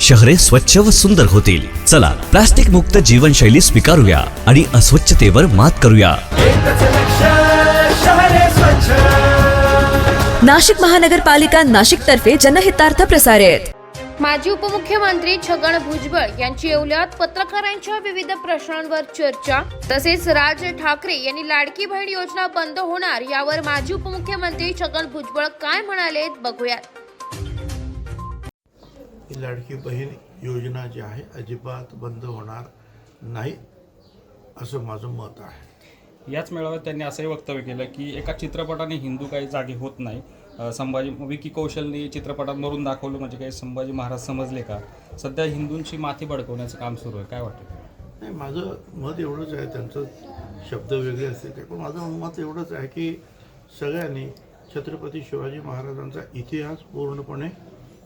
शहरे स्वच्छ व सुंदर होतील. चला प्लास्टिक मुक्त जीवनशैली स्वीकारूया आणि अस्वच्छतेवर मात करूया. नाशिक महानगरपालिका नाशिक तर्फे जनहितार्थ प्रसारित. माजी उपमुख्यमंत्री छगन भुजबळ यांची येवल्यात पत्रकारांच्या विविध प्रश्नांवर चर्चा तसेच राज ठाकरे यांनी लाडकी बहीण योजना बंद होणार यावर माजी उपमुख्यमंत्री छगन भुजबळ काय म्हणाले बघूयात. ही लाडकी बहीण योजना जी आहे अजिबात बंद होणार नाही असं माझं मत आहे. याच मेळाव्यात त्यांनी असंही वक्तव्य केलं की एका चित्रपटाने हिंदू काही जागे होत नाही. संभाजी विकी कौशलने चित्रपटात मरून दाखवलं म्हणजे काही संभाजी महाराज समजले का? सध्या हिंदूंची माथी बडकवण्याचं काम सुरू आहे. काय वाटतं? नाही माझं मत एवढंच आहे त्यांचं शब्द वेगळे असतील ते पण माझं मत एवढंच आहे की सगळ्यांनी छत्रपती शिवाजी महाराजांचा इतिहास पूर्णपणे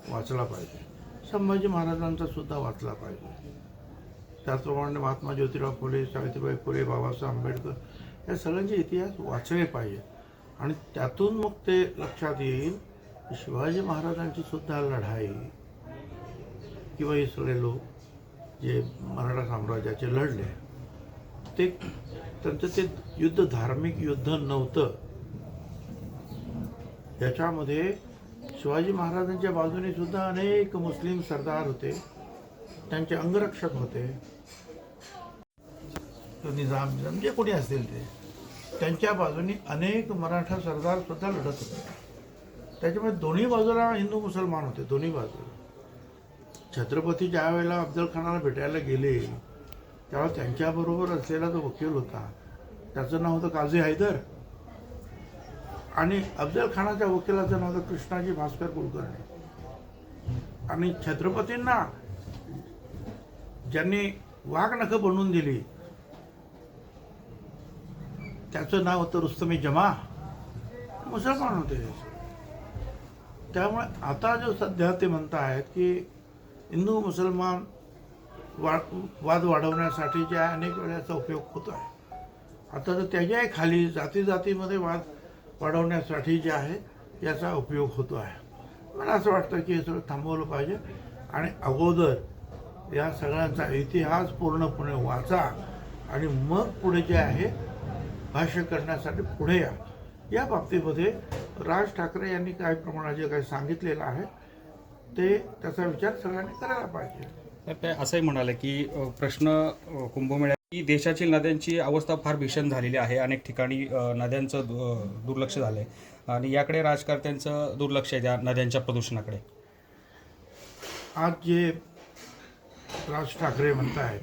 वाचला पाहिजे. संभाजी महाराजांचा सुद्धा वाचला पाहिजे. त्याचप्रमाणे महात्मा ज्योतिराव फुले सावित्रीबाई फुले बाबासाहेब आंबेडकर या सगळ्यांचे इतिहास वाचले पाहिजे. आणि त्यातून मग ते लक्षात येईल की शिवाजी महाराजांची सुद्धा लढाई किंवा हे सगळे लोक जे मराठा साम्राज्याचे लढले ते त्यांचं ते युद्ध धार्मिक युद्ध नव्हतं. याच्यामध्ये शिवाजी महाराजांच्या बाजूने सुद्धा अनेक मुस्लिम सरदार होते. त्यांचे अंगरक्षक होते. निजाम निजाम जे कोणी असतील ते. त्यांच्या बाजूने अनेक मराठा सरदार सुद्धा लढत होते. त्याच्यामुळे दोन्ही बाजूला हिंदू मुसलमान होते दोन्ही बाजूला छत्रपती ज्या वेळेला अफजल खानाला भेटायला गेले त्यावेळेला त्यांच्याबरोबर असलेला जो वकील होता. त्याचं नाव होतं काझी हैदर. आणि अफजल खानाच्या वकिलाचं नाव कृष्णाजी भास्कर कुलकर्णी. आणि छत्रपतींना ज्यांनी वाघनखं बनवून दिली त्याचं नाव होतं रुस्तमी जमा. मुसलमान होते. त्यामुळे आता जो सध्या ते म्हणत आहेत की हिंदू मुसलमान वा वाद वाढवण्यासाठी ज्या अनेक वेळेचा उपयोग होतो आहे आता तर त्याच्याही खाली जाती जातीमध्ये वाद वाढवण्यासाठी जे आहे याचा उपयोग होतो आहे. मला असं वाटतं की हे सगळं थांबवलं पाहिजे आणि अगोदर या सगळ्यांचा इतिहास पूर्णपणे वाचा आणि मग पुढे जे आहे भाष्य करण्यासाठी पुढे या. या बाबतीमध्ये राज ठाकरे यांनी काही प्रमाणात जे काही सांगितलेलं आहे ते त्याचा विचार सगळ्यांनी करायला पाहिजे. तर ते असंही म्हणाले की प्रश्न कुंभमेळ्या की देशातील नद्यांची अवस्था फार भीषण झालेली आहे. अनेक ठिकाणी नद्यांचं दुर्लक्ष झालं आहे आणि याकडे राजकर्त्यांचं दुर्लक्ष आहे त्या नद्यांच्या प्रदूषणाकडे. आज जे राज ठाकरे म्हणत आहेत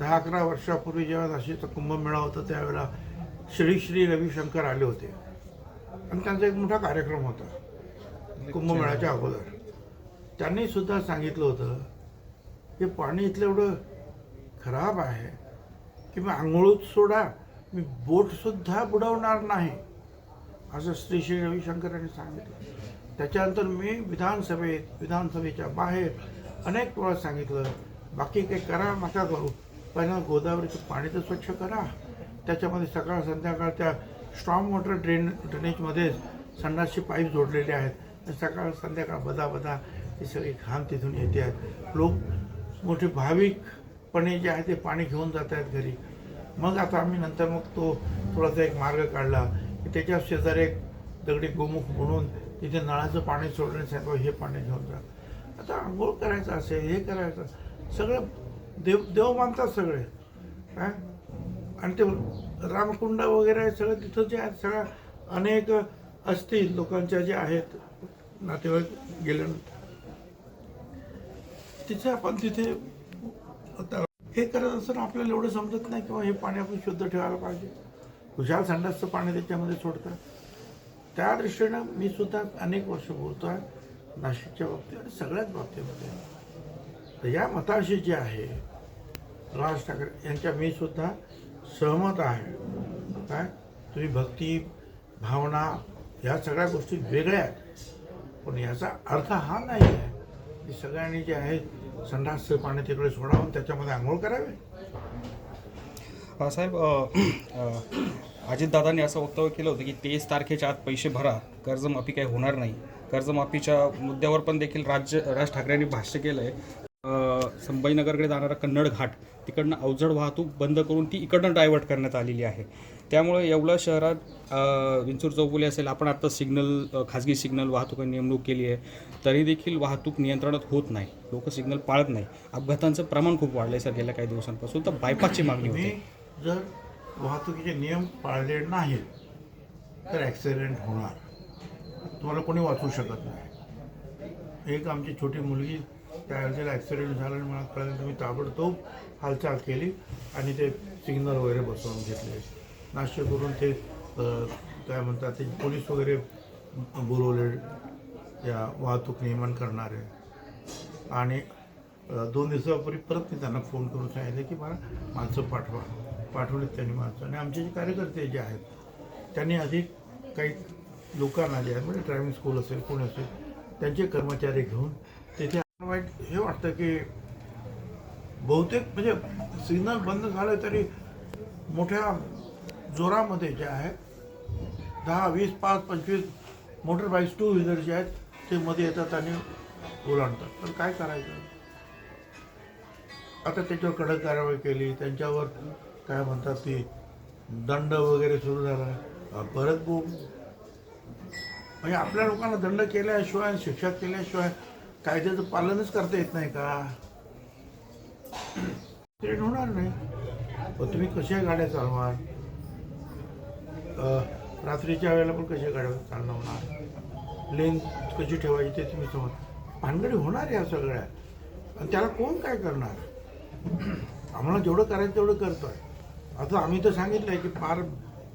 दहा अकरा वर्षापूर्वी जेव्हा नाशिकचा कुंभमेळा होता त्यावेळेला श्री श्री रविशंकर आले होते. आणि त्यांचा एक मोठा कार्यक्रम होता कुंभमेळ्याच्या अगोदर. त्यांनी सुद्धा सांगितलं होतं की पाणी इथलं एवढं खराब आहे. की मी आंघोळूच सोडा. मी बोटसुद्धा बुडवणार नाही. असं श्री श्री रविशंकर यांनी सांगितलं. त्याच्यानंतर मी विधानसभेत विधानसभेच्या बाहेर अनेक वेळा सांगितलं बाकी काही करा नका करू. पहिला गोदावरीचं पाणी तर स्वच्छ करा. त्याच्यामध्ये सकाळ संध्याकाळ त्या स्ट्रॉंग वॉटर ड्रेन ड्रेनेजमध्ये संडासची पाईप जोडलेले आहेत. सकाळ संध्याकाळ बदा बदा ही सगळी घाम तिथून येते आहेत. लोक मोठे भाविक भाविकपणे जे आहे ते पाणी घेऊन जात आहेत घरी. मग आता आम्ही नंतर मग तो थोडासा एक मार्ग काढला. की त्याच्या शेजारी एक दगडी गोमुख म्हणून तिथे नळाचं पाणी सोडण्यात सांगितलं हे पाणी घेऊन जा. आता आंघोळ करायचं असेल हे करायचं सगळं देव देव मानतात सगळे. काय आणि ते रामकुंड वगैरे सगळं तिथं जे आहेत सगळ्या अनेक असतील लोकांच्या जे आहेत नातेवाईक गेल्यानंतर. तिथे आपण तिथे हे करत असताना आपल्याला एवढं समजत नाही किंवा हे पाणी आपण शुद्ध ठेवायला पाहिजे. खुशाल संडासचं पाणी त्याच्यामध्ये सोडतात. त्या दृष्टीनं मी सुद्धा अनेक वर्ष बोलतो आहे नाशिकच्या बाबतीत आणि सगळ्याच बाबतीमध्ये. तर या मताशी जे आहे राज ठाकरे यांच्या मी सुद्धा सहमत आहे. काय? तुम्ही भक्ती भावना ह्या सगळ्या गोष्टी वेगळ्या आहेत. पण याचा अर्थ हा नाही आहे की सगळ्यांनी जे आहेत संडासचं पाणी तिकडे सोडावून त्याच्यामध्ये आंघोळ करावे? साहेब अजितदादांनी असं वक्तव्य केलं होतं की तेवीस तारखेच्या आत पैसे भरा कर्जमाफी काही होणार नाही. कर्जमाफीच्या मुद्द्यावर पण देखील राज्य राज ठाकरेंनी भाष्य केलं आहे संभाजीनगरकडे जाणारा कन्नड घाट तिकडनं अवजड वाहतूक बंद करून ती इकडनं डायव्हर्ट करण्यात आलेली आहे. त्यामुळे येवला शहरात विंचूर चौफुली असेल आपण आता सिग्नल खाजगी सिग्नल वाहतूक नेमणूक केली आहे तरी देखील वाहतूक नियंत्रणात होत नाही. लोक सिग्नल पाळत नाही. अपघातांचं प्रमाण खूप वाढलं आहे सर गेल्या काही दिवसांपासून तर बायपासची मागणी होती. जर वाहतुकीचे नियम पाळले नाहीत तर ॲक्सिडेंट होणार. तुम्हाला कोणी वाचू शकत नाही. एक आमची छोटी मुलगी त्यावेळेला ॲक्सिडेंट झाला आणि मला कळलं तुम्ही ताबडतोब हालचाल केली आणि ते सिग्नल वगैरे बसवून घेतले. नाशिकवरून ते काय म्हणतात ते पोलीस वगैरे बोलवले या वाहतूक नियमन करणारे. आणि दोन दिवसापूर्वी परत मी त्यांना फोन करून सांगितलं की मला माणसं पाठवा. पाठवलीत त्यांनी माणसं. आणि आमचे जे कार्यकर्ते जे आहेत त्यांनी आधी काही लोकांना जे आहेत म्हणजे ड्रायव्हिंग स्कूल असेल कोण असेल त्यांचे कर्मचारी घेऊन तिथे वाईट हे वाटतं की बहुतेक म्हणजे सिग्नल बंद झालं तरी मोठ्या जोरामध्ये जे आहे दहा वीस पाच पंचवीस मोटर बाईक्स टू व्हीलर जे आहेत ते मध्ये येतात आणि ओलांडतात तर काय करायचं? आता त्याच्यावर कडक कारवाई केली त्यांच्यावर काय म्हणतात ती दंड वगैरे सुरू झाला. परत गो म्हणजे आपल्या लोकांना दंड केल्याशिवाय शिक्षा केल्याशिवाय कायद्याचं पालनच करता येत नाही का? ते होणार नाही. पण तुम्ही कशा गाड्या चालवाल? रात्रीच्या वेळेला पण कशा गाड्या चालवणार लेन कशी ठेवायची ते तुम्ही समज. भानगडी होणार या सगळ्या. आणि त्याला कोण काय करणार? आम्हाला जेवढं करायचं तेवढं करतोय. आता आम्ही तर सांगितलं आहे की पार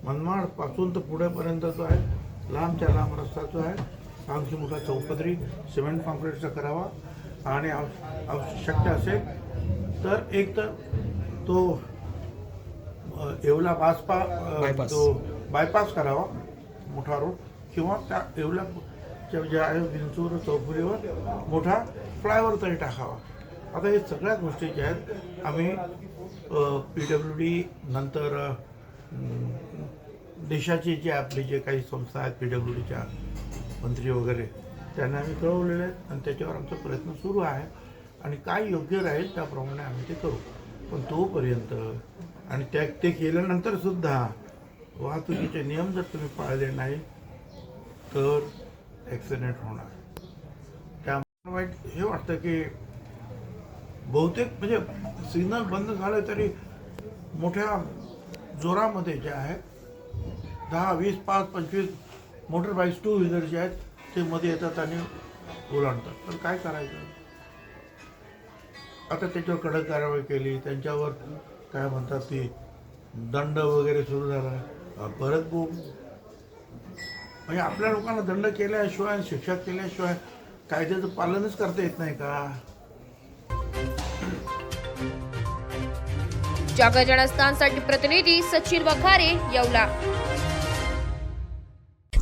मनमाडपासून तर पुढेपर्यंत जो आहे. लांबच्या लांब रस्ता जो आहे. आमची मोठा चौपदरी सिमेंट कॉन्क्रीटचा करावा. आणि आवश्यकता असेल तर एक तर तो येवला बासपा. तो बायपास करावा मोठा रोड किंवा त्या येवला ज्या आहे विंचूर चौफुलीवर मोठा फ्लायओव्हर तरी टाकावा. आता हे सगळ्या गोष्टी ज्या आहेत आम्ही पी डब्ल्यू डी नंतर देशाची जे आपली जे काही संस्था आहेत पी डब्ल्यू डीच्या मंत्री वगैरे त्यांना आम्ही कळवलेले आहेत आणि त्याच्यावर आमचा प्रयत्न सुरू आहे. आणि काय योग्य राहील त्याप्रमाणे आम्ही ते करू. पण तोपर्यंत आणि त्या ते केल्यानंतर सुद्धा वाहतुकीचे नियम जर तुम्ही पाळले नाही तर ॲक्सिडेंट होणार. त्यामुळे वाईट हे वाटतं की बहुतेक म्हणजे सिग्नल बंद झाले तरी मोठ्या जोरामध्ये जे आहे दहा वीस पाच पंचवीस मोटरबाईक्स टू व्हीलर जे आहेत ते मध्ये येतात आणि ओलांडतात. तर काय करायचं? आता त्याच्यावर कडक कारवाई केली त्यांच्यावर काय म्हणतात ती दंड वगैरे सुरू झाला. परत गो म्हणजे आपल्या लोकांना दंड केल्याशिवाय शिक्षा केल्याशिवाय कायद्याचं पालनच करता येत नाही का? जागर जनस्थानसाठी प्रतिनिधी सचिन वखारे येवला.